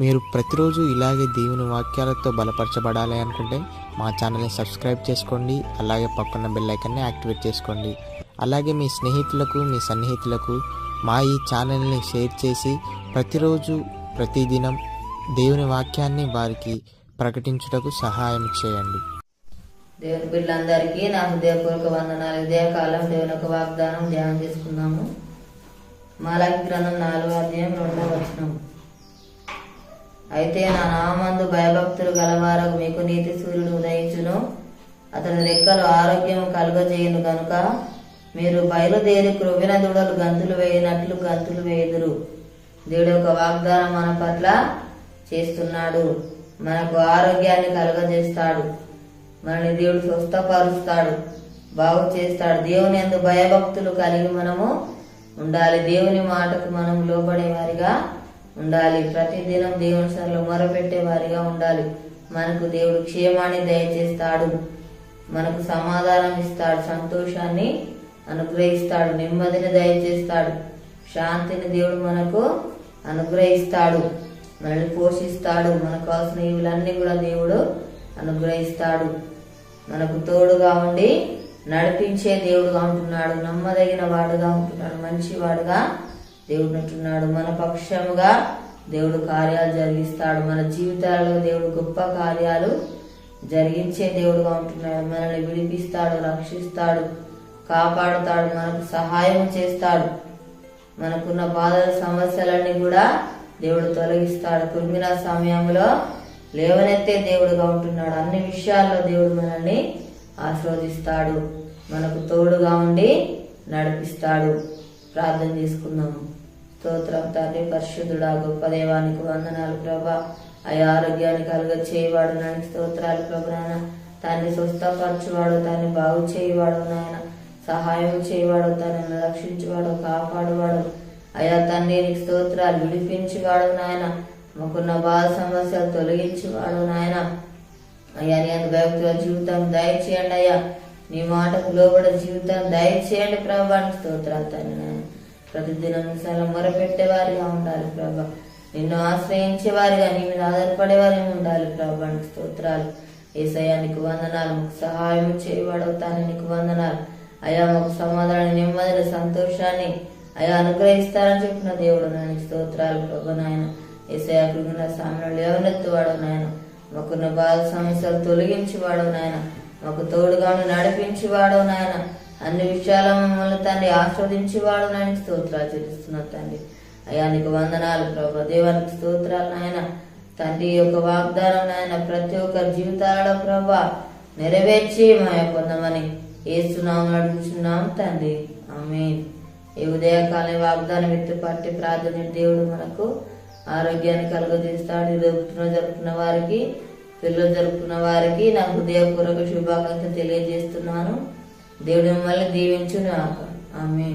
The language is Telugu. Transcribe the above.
మీరు ప్రతిరోజు ఇలాగే దేవుని వాక్యాలతో బలపరచబడాలి అనుకుంటే మా ఛానల్ని సబ్స్క్రైబ్ చేసుకోండి అలాగే పక్కన బెల్ ఐకాన్ని యాక్టివేట్ చేసుకోండి. అలాగే మీ స్నేహితులకు మీ సన్నిహితులకు మా ఈ ఛానల్ని షేర్ చేసి ప్రతిరోజు ప్రతిదినం దేవుని వాక్యాన్ని వారికి ప్రకటించుటకు సహాయం చేయండి. దేవుని బిడ్డలందరికీ నా హృదయపూర్వక వందనాలు ఇదే కాలం దేవుని యొక్క వాగ్దానం ధ్యానం చేసుకున్నాము. మాలకి గ్రంథం నాలుగో అధ్యాయం రెండో వచనం. అయితే నా నామందు భయభక్తులు గలవారకు మీకు నీతి సూర్యుడు ఉదయించును. అతని రెక్కలు ఆరోగ్యం కలుగజేయును కనుక మీరు బయలుదేరి క్రొవ్విన దూడలు గంతులు వేయినట్లు గంతులు వేయుదురు. దేవుడు ఒక వాగ్దానం మన పట్ల చేస్తున్నాడు. మనకు ఆరోగ్యాన్ని కలుగజేస్తాడు. మనని దేవుడు స్వస్థపరుస్తాడు. బాగు చేస్తాడు. దేవుని ఎందు భయభక్తులు కలిగి మనము ఉండాలి. దేవుని మాటకు మనం లోబడే వారిగా ఉండాలి. ప్రతిదినం దేవుని సరలో మొరపెట్టే వారిగా ఉండాలి. మనకు దేవుడు క్షేమాన్ని దయచేస్తాడు. మనకు సమాధానం ఇస్తాడు. సంతోషాన్ని అనుగ్రహిస్తాడు. నెమ్మదిని దయచేస్తాడు. శాంతిని దేవుడు మనకు అనుగ్రహిస్తాడు. మనల్ని పోషిస్తాడు. మనకు కావాల్సిన ఇవులన్నీ కూడా దేవుడు అనుగ్రహిస్తాడు. మనకు తోడుగా ఉండి నడిపించే దేవుడుగా ఉంటున్నాడు. నమ్మదగిన వాడుగా ఉంటున్నాడు. మంచి వాడుగా దేవుడు అంటున్నాడు మన పక్షముగా దేవుడు కార్యాలు జరిగిస్తాడు. మన జీవితాలలో దేవుడు గొప్ప కార్యాలు జరిగించే దేవుడుగా ఉంటున్నాడు. మనల్ని విడిపిస్తాడు రక్షిస్తాడు కాపాడుతాడు మనకు సహాయం చేస్తాడు. మనకున్న బాధల సమస్యలన్నీ కూడా దేవుడు తొలగిస్తాడు. కుర్మిన సమయంలో లేవనెత్తే దేవుడుగా ఉంటున్నాడు. అన్ని విషయాల్లో దేవుడు మనల్ని ఆస్వాదిస్తాడు మనకు తోడుగా ఉండి నడిపిస్తాడు. ప్రార్థన చేసుకుందాము స్తోత్రం తండ్రి పరిశుద్ధుడా గొప్ప దేవానికి వందనాలు ప్రభా. అయ్యా ఆరోగ్యాన్ని కలుగ చేయవాడు నాయన స్తోత్రాలు ప్రభాన తాన్ని స్వస్థపరచువాడు తాన్ని బాగు చేయవాడు నాయన. సహాయం చేయవాడు తనను రక్షించువాడు కాపాడువాడు. అయా తండ్రి నీకు స్తోత్రాలు విడిపించేవాడు నాయన. మాకున్న బాధ సమస్యలు తొలగించేవాడు నాయన. అయ్యా నీ అంత భక్తుల జీవితం దయచేయండి అయ్యా. నీ మాటకు లోబడే జీవితం దయచేయండి ప్రభానికి స్తోత్రాలు తండ్రి నాయన ప్రతిదినం సలం మొరపెట్టేవారిగా ఉండాలి ప్రభా. నిన్ను ఆశ్రయించే వారిగా నీ మీద ఆధారపడే ఉండాలి ప్రభానికి స్తోత్రాలు. ఏసయానికి వందనాలు. మాకు సహాయం చేయబడవుతాను నీకు వందనాలు. అయా మాకు సమాధానం నెమ్మదిని సంతోషాన్ని అయా అనుగ్రహిస్తారని చెప్పిన దేవుడు నాయన స్తోత్రాలు ప్రభు నాయన. ఏసయా కృంగిన సామ్రాలు లేవనెత్తువాడు నాయన. మాకున్న బాధ సమస్యలు తొలగించేవాడు నాయన. మాకు తోడుగాను నడిపించేవాడు నాయన. అన్ని విషయాల మమ్మల్ని తండ్రి ఆస్వాదించేవాడు నాయన. స్తోత్రాలు చెల్లిస్తున్నారు తండ్రి. అయ్యా నీకు వందనాలు ప్రభు. దేవానికి స్తోత్రాలు నాయన. తండ్రి యొక్క వాగ్దానం నాయన ప్రతి ఒక్కరి జీవితాలలో ప్రభా నెరవేర్చి మాయ పొందమని ఏస్తున్నాము అడుగుతున్నాం తండ్రి. ఆమె ఈ ఉదయకాలం వాగ్దానం ఎత్తుపట్టి ప్రార్థన దేవుడు మనకు ఆరోగ్యాన్ని కలుగజేస్తాడు. ఈ రోజు జరుపుకున్న వారికి పిల్లలు జరుపుకున్న వారికి నా హృదయపూర్వక శుభాకాంక్షలు తెలియజేస్తున్నాను. దేవుడి మిమ్మల్ని దీవించును ఆమె